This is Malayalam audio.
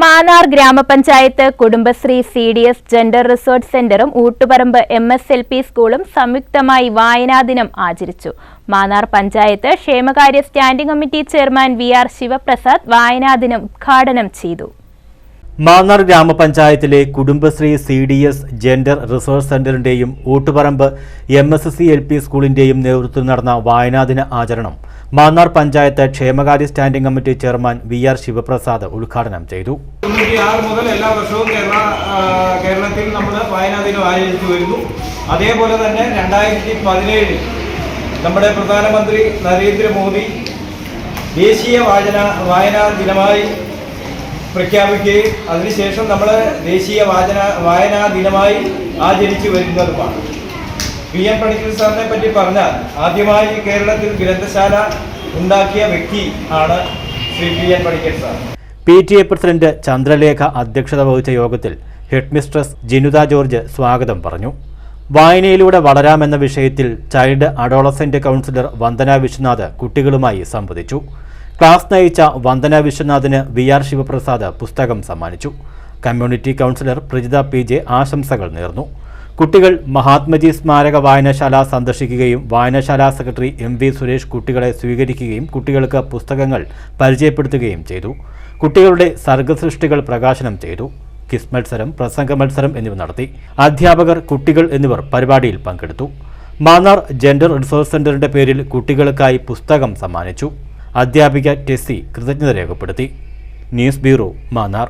മാന്നാർ ഗ്രാമപഞ്ചായത്ത് Kudumbashree C D S gender resource സെന്ററും Ootuparambu M S L P സ്കൂളും സംയുക്തമായി വായനാ ദിനം ആചരിച്ചു. മാന്നാർ പഞ്ചായത്ത് ക്ഷേമകാര്യ standing committee chairman V R Sivaprasad വായനാ ദിനം ഉദ്ഘാടനം ചെയ്തു. മാന്നാർ ഗ്രാമപഞ്ചായത്തിലെ Kudumbashree C D S gender resource സെന്ററിന്റെയും Ootuparambu M S C L P സ്കൂളിന്റെയും നേതൃത്വത്തിൽ നടന്ന വായനാദിന ആചരണം മാന്നാർ പഞ്ചായത്ത് ക്ഷേമകാര്യ standing committee chairman V R Sivaprasad ഉദ്ഘാടനം ചെയ്തു. മുതൽ എല്ലാ വർഷവും കേരള കേരളത്തിൽ നമ്മൾ വായനാ ദിനം ആചരിച്ചു വരുന്നു. അതേപോലെ തന്നെ രണ്ടായിരത്തി പതിനേഴിൽ നമ്മുടെ പ്രധാനമന്ത്രി നരേന്ദ്രമോദി ദേശീയ വായന വായനാ ദിനമായി പ്രഖ്യാപിക്കുകയും അതിനുശേഷം നമ്മൾ ദേശീയ വാചന വായനാ ദിനമായി ആചരിച്ചു വരുന്നതുമാണ്. പി എൻ പണിക്കർ സാറിനെ പറ്റി പറഞ്ഞാൽ ആദ്യമായി കേരളത്തിൽ ഗ്രന്ഥശാല ഉണ്ടാക്കിയ വ്യക്തി ആണ് Shri P N Panicker sir. P T A president Chandralekha അധ്യക്ഷത വഹിച്ച യോഗത്തിൽ ഹെഡ്മിസ്ട്രസ് ജിനുത ജോർജ് സ്വാഗതം പറഞ്ഞു. വായനയിലൂടെ വളരാമെന്ന വിഷയത്തിൽ child adolescent counsellor Vandana Viswanath കുട്ടികളുമായി സംവദിച്ചു. ക്ലാസ് നയിച്ച വന്ദന വിശ്വനാഥിന് വി ആർ ശിവപ്രസാദ് പുസ്തകം സമ്മാനിച്ചു. Community counsellor Prajitha P J ആശംസകൾ നേർന്നു. കുട്ടികൾ മഹാത്മജി സ്മാരക വായനശാല സന്ദർശിക്കുകയും വായനശാല സെക്രട്ടറി എം വി സുരേഷ് കുട്ടികളെ സ്വീകരിക്കുകയും കുട്ടികൾക്ക് പുസ്തകങ്ങൾ പരിചയപ്പെടുത്തുകയും ചെയ്തു. കുട്ടികളുടെ സർഗസൃഷ്ടികൾ പ്രകാശനം ചെയ്തു. കിസ് മത്സരം പ്രസംഗ മത്സരം എന്നിവ നടത്തി. അധ്യാപകർ കുട്ടികൾ എന്നിവർ പരിപാടിയിൽ പങ്കെടുത്തു. മാന്നാർ ജെൻഡർ റിസോഴ്സ് സെന്ററിന്റെ പേരിൽ കുട്ടികൾക്കായി പുസ്തകം സമ്മാനിച്ചു. അധ്യാപിക ടെസ്സി കൃതജ്ഞത രേഖപ്പെടുത്തി. News bureau Mannar.